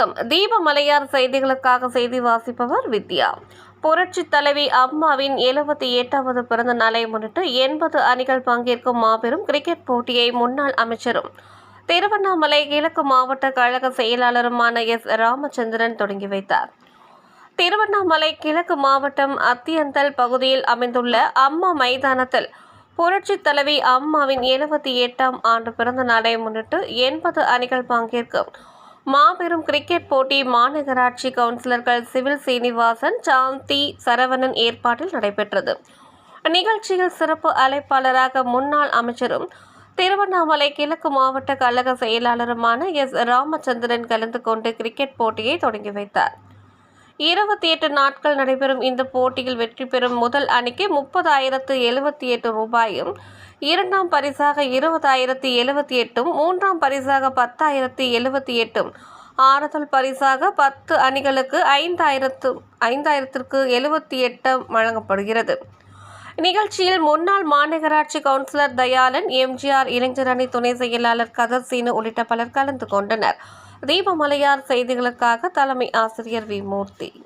வணக்கம். தீபமலையார் செய்திகளுக்காக செய்தி வாசிப்பவர் வித்யா. புரட்சி தலைவி அம்மாவின் எழுபத்தி எட்டாவது பிறந்த நாளை முன்னிட்டு எண்பது அணிகள் பங்கேற்கும் மாபெரும் கிரிக்கெட் போட்டியை முன்னாள் அமைச்சரும் திருவண்ணாமலை கிழக்கு மாவட்ட கழக செயலாளருமான எஸ். ராமச்சந்திரன் தொடங்கி வைத்தார். திருவண்ணாமலை கிழக்கு மாவட்டம் அத்தியந்தல் பகுதியில் அமைந்துள்ள அம்மா மைதானத்தில் புரட்சி தலைவி அம்மாவின் எழுபத்தி எட்டாம் ஆண்டு பிறந்த நாளை முன்னிட்டு எண்பது அணிகள் பங்கேற்கும் மாபெரும் கிரிக்கெட் போட்டி மாநகராட்சி கவுன்சிலர்கள் சிவில் சீனிவாசன் சாந்தி சரவணன் ஏற்பாட்டில் நடைபெற்றது. நிகழ்ச்சியில் சிறப்பு அழைப்பாளராக முன்னாள் அமைச்சரும் திருவண்ணாமலை கிழக்கு மாவட்ட கழக செயலாளருமான எஸ். ராமச்சந்திரன் கலந்து கொண்டு கிரிக்கெட் போட்டியை தொடங்கி வைத்தார். இருபத்தி எட்டு நாட்கள் நடைபெறும் இந்த போட்டியில் வெற்றி பெறும் முதல் அணிக்கு முப்பதாயிரத்து எழுபத்தி எட்டு ரூபாயும் இரண்டாம் பரிசாக இருபதாயிரத்தி எழுபத்தி எட்டும் மூன்றாம் பரிசாக பத்தாயிரத்தி எழுபத்தி எட்டும். ஆறுதல் பரிசாக பத்து அணிகளுக்கு ஐந்தாயிரத்து ஐந்தாயிரத்திற்கு எழுபத்தி எட்டும் வழங்கப்படுகிறது. நிகழ்ச்சியில் முன்னாள் மாநகராட்சி கவுன்சிலர் தயாளன் எம்ஜிஆர் இளைஞர் அணி துணை செயலாளர் கதர்சீனு உள்ளிட்ட பலர் கலந்து கொண்டனர். தீபமலையார் செய்திகளுக்காக தலைமை ஆசிரியர் வி மூர்த்தி.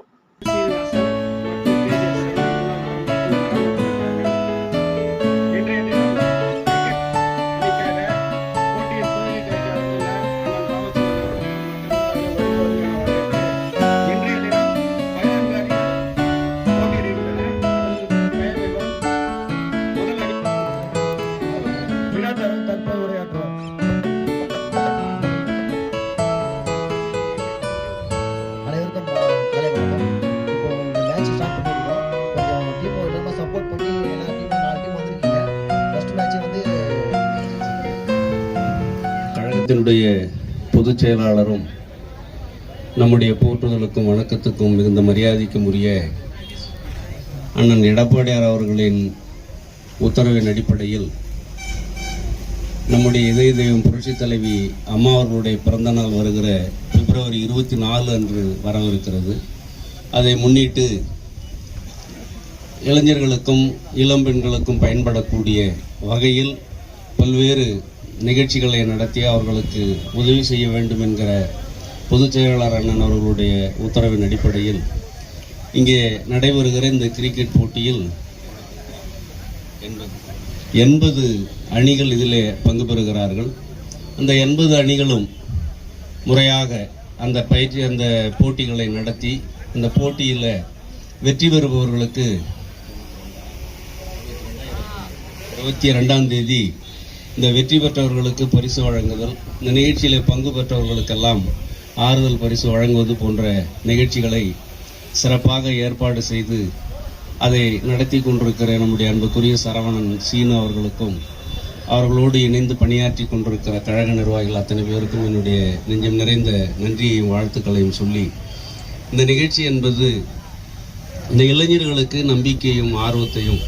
கழகத்தினுடைய பொதுச் செயலாளரும் நம்முடைய போற்றுதலுக்கும் வணக்கத்துக்கும் மிகுந்த மரியாதைக்கும் உரிய அண்ணன் எடப்பாடியார் அவர்களின் உத்தரவின் அடிப்படையில் நம்முடைய இதய தெய்வம் புரட்சித் தலைவி அம்மா அவர்களுடைய பிறந்த நாள் வருகிற பிப்ரவரி இருபத்தி நாலு அன்று வரவிருக்கிறது. அதை முன்னிட்டு இளைஞர்களுக்கும் இளம் பெண்களுக்கும் பயன்படக்கூடிய வகையில் பல்வேறு நிகழ்ச்சிகளை நடத்தி அவர்களுக்கு உதவி செய்ய வேண்டும் என்கிற பொதுச் செயலாளர் அண்ணன் அவர்களுடைய உத்தரவின் அடிப்படையில் இங்கே நடைபெறுகிற இந்த கிரிக்கெட் போட்டியில் எண்பது எண்பது அணிகள் இதிலே பங்கு பெறுகிறார்கள். அந்த எண்பது அணிகளும் முறையாக அந்த பயிற்சி அந்த போட்டிகளை நடத்தி அந்த போட்டியில் வெற்றி பெறுபவர்களுக்கு இருபத்தி ரெண்டாம் தேதி இந்த வெற்றி பெற்றவர்களுக்கு பரிசு வழங்குதல் இந்த நிகழ்ச்சியில் பங்கு பெற்றவர்களுக்கெல்லாம் ஆறுதல் பரிசு வழங்குவது போன்ற நிகழ்ச்சிகளை சிறப்பாக ஏற்பாடு செய்து அதை நடத்தி கொண்டிருக்கிற நம்முடைய அன்புக்குரிய சரவணன் சீனு அவர்களுக்கும் அவர்களோடு இணைந்து பணியாற்றி கொண்டிருக்கிற கழக நிர்வாகிகள் அத்தனை பேருக்கும் என்னுடைய நெஞ்சம் நிறைந்த நன்றியையும் வாழ்த்துக்களையும் சொல்லி இந்த நிகழ்ச்சி என்பது இந்த இளைஞர்களுக்கு நம்பிக்கையும் ஆர்வத்தையும்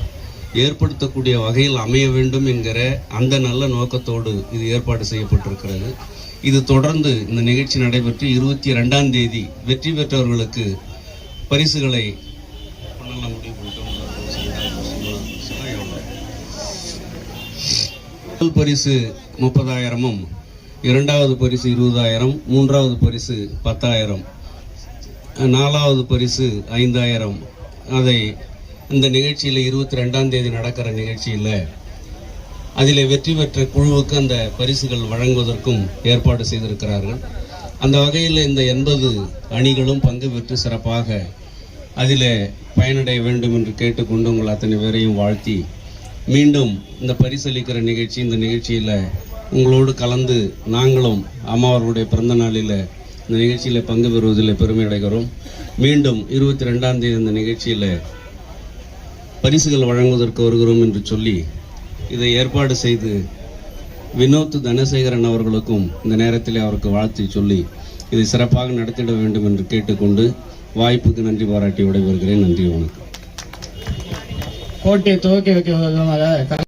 ஏற்படுத்தக்கூடிய வகையில் அமைய வேண்டும் என்கிற அந்த நல்ல நோக்கத்தோடு இது ஏற்பாடு செய்யப்பட்டிருக்கிறது. இது தொடர்ந்து இந்த நிகழ்ச்சி நடைபெற்று இருபத்தி ரெண்டாம் தேதி வெற்றி பெற்றவர்களுக்கு பரிசுகளை முதல் பரிசு முப்பதாயிரமும் இரண்டாவது பரிசு இருபதாயிரம் மூன்றாவது பரிசு பத்தாயிரம் நாலாவது பரிசு ஐந்தாயிரம். அதை இந்த நிகழ்ச்சியில் இருபத்தி ரெண்டாம் தேதி நடக்கிற நிகழ்ச்சியில் அதில் வெற்றி பெற்ற குழுவுக்கு அந்த பரிசுகள் வழங்குவதற்கும் ஏற்பாடு செய்திருக்கிறார்கள். அந்த வகையில் இந்த எண்பது அணிகளும் பங்கு பெற்று சிறப்பாக அதில் பயனடைய வேண்டும் என்று கேட்டுக்கொண்டு உங்கள் அத்தனை பேரையும் வாழ்த்தி மீண்டும் இந்த பரிசளிக்கிற நிகழ்ச்சி இந்த நிகழ்ச்சியில் உங்களோடு கலந்து நாங்களும் அம்மா அவர்களுடைய பிறந்த நாளில் இந்த நிகழ்ச்சியில் பங்கு பெறுவதில் பெருமை அடைகிறோம். மீண்டும் இருபத்தி ரெண்டாம் தேதி இந்த நிகழ்ச்சியில் பரிசுகள் வழங்குவதற்கு வருகிறோம் என்று சொல்லி இதை ஏற்பாடு செய்து வினோத் தனசேகரன் அவர்களுக்கும் இந்த நேரத்தில் அவருக்கு வாழ்த்து சொல்லி இதை சிறப்பாக நடத்திட வேண்டும் என்று கேட்டுக்கொண்டு வாய்ப்புக்கு நன்றி பாராட்டி விடைபெறுகிறேன். நன்றி வணக்கம். கோட்டையை துவக்கி வைக்க